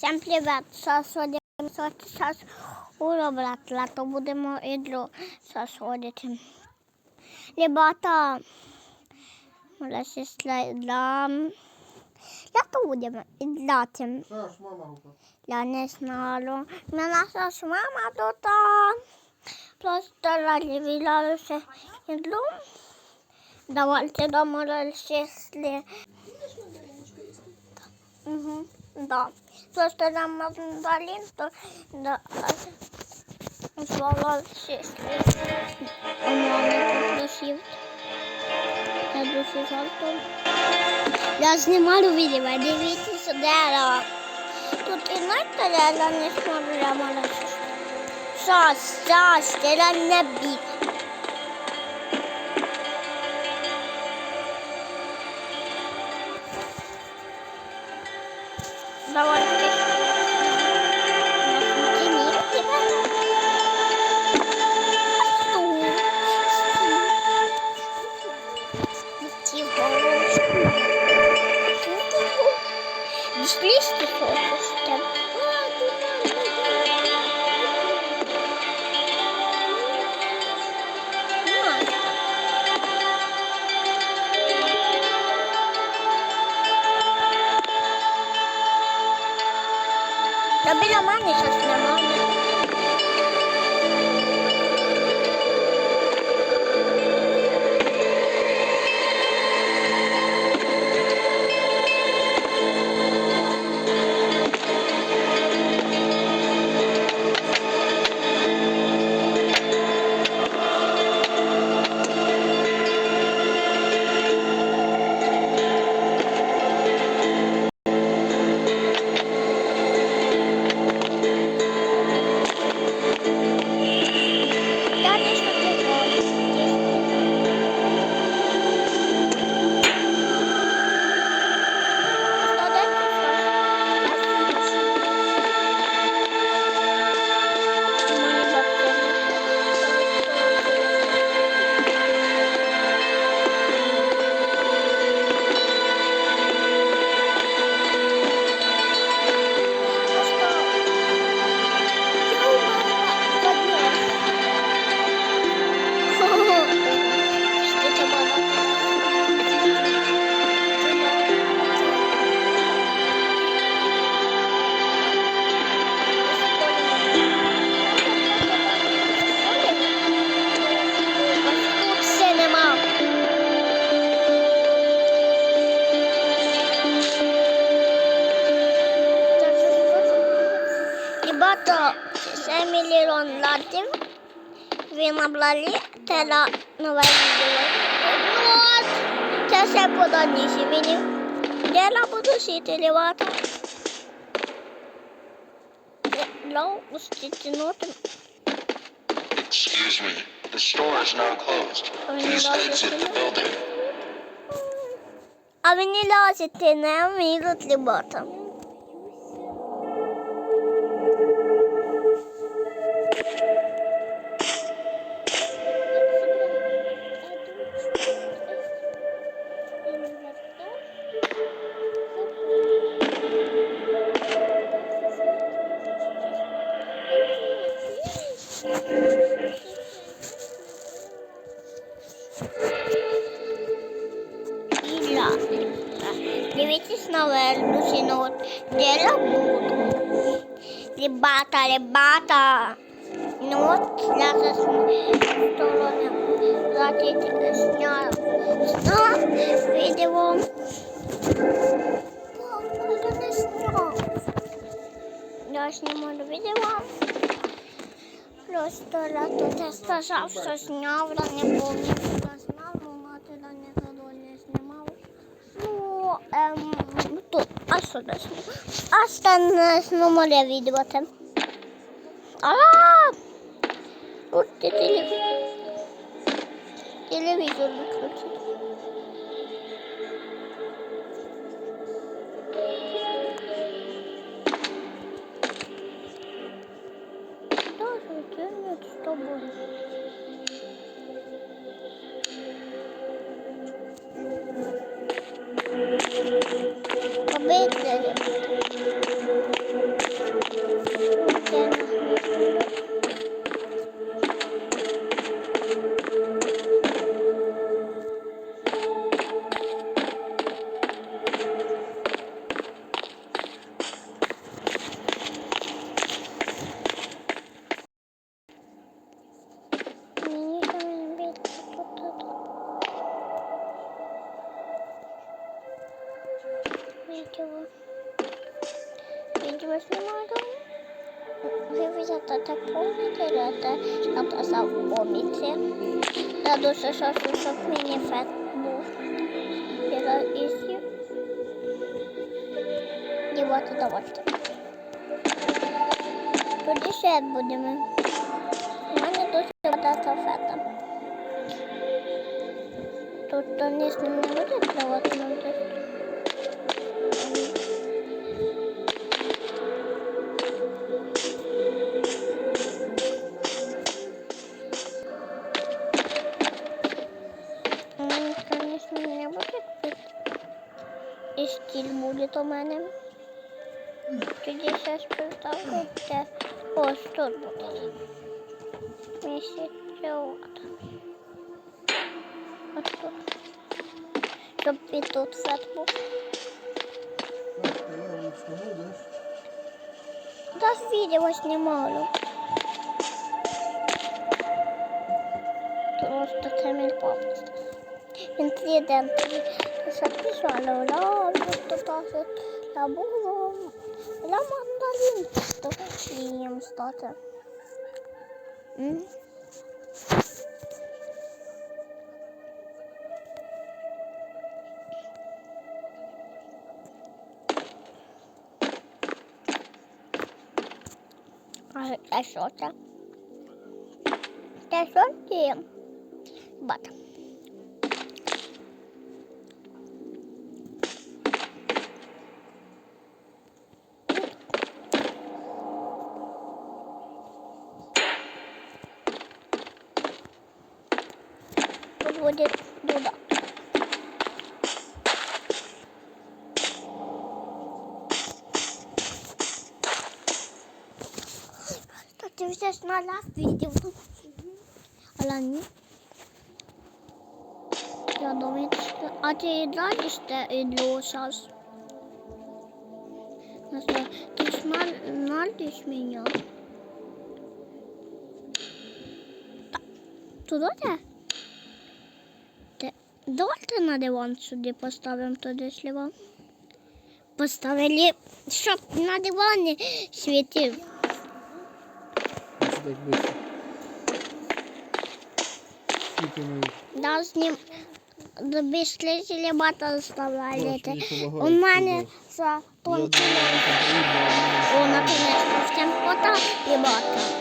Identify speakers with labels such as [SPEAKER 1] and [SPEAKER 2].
[SPEAKER 1] Всем привет! Сьогодні зараз у братла, то будемо ідло сосодити. Ребята, моя сестра ідла. Я то будемо ідлати. Я не знаю. На наша мама тут просто розвілялася ідлу. Давайте дома сестри. Угу, да. Просто нам дали, то да, звала сестри. У мене попросив. Я дуже жалко. Я знімаю відео, дивіться дерево. Тут і знаєте, я не смотрю, я мала сестра. Щас, щас, Давай. Я біля мене зараз немає. olabilir onlar değil mi? Benim ablaları telefonla gidiyor. Onlar telefondan işi benim. Telefonda şey telefon. Hello, did you know them?
[SPEAKER 2] Excuse me, the store is now closed. Please exit the building.
[SPEAKER 1] Avini lazım, ne yapmayı tutlu bu. Дивіться наверху, синот. Де я буду? Ребята, ребята. Ну от, сторони. Зайдіть, сняв. Сняв відео. Папа, я сняв. Знімаю відео. Просто я тут сказав, що зняв, не помню, тут, а що десь? А стане номере відео там. Wait. Відео. Відео знімаю. Ви взяти так помните, це написав в коміці. Я дуже хочу, щоб мені фет був. Я ісі. І от давайте. Тоді ще будемо. У мене дуже багато фета. Тут то низ не буде тривати нам десь. Тоді поставлю те. Ось тут буде. Місяця от. Ось тут. Щоб і тут фет був.
[SPEAKER 3] Да?
[SPEAKER 1] Да, відео. Просто це мій la мандалін, то їм стати. М? А, а що це? Це що це? Бат. burada burada. Arkadaşlar şuna laf video. Alan ne? Ya domet işte. Ateyler işte ediyorsanız. Nasıl? Düşman nerede düşmeyin ya? Tudo até. Давайте на диван сюди поставимо туди сліва. Поставили, щоб на дивані світив. Да, з ним більше телебата заставляли. У мене за тонкий. О, наконец-то всем хватает телебата.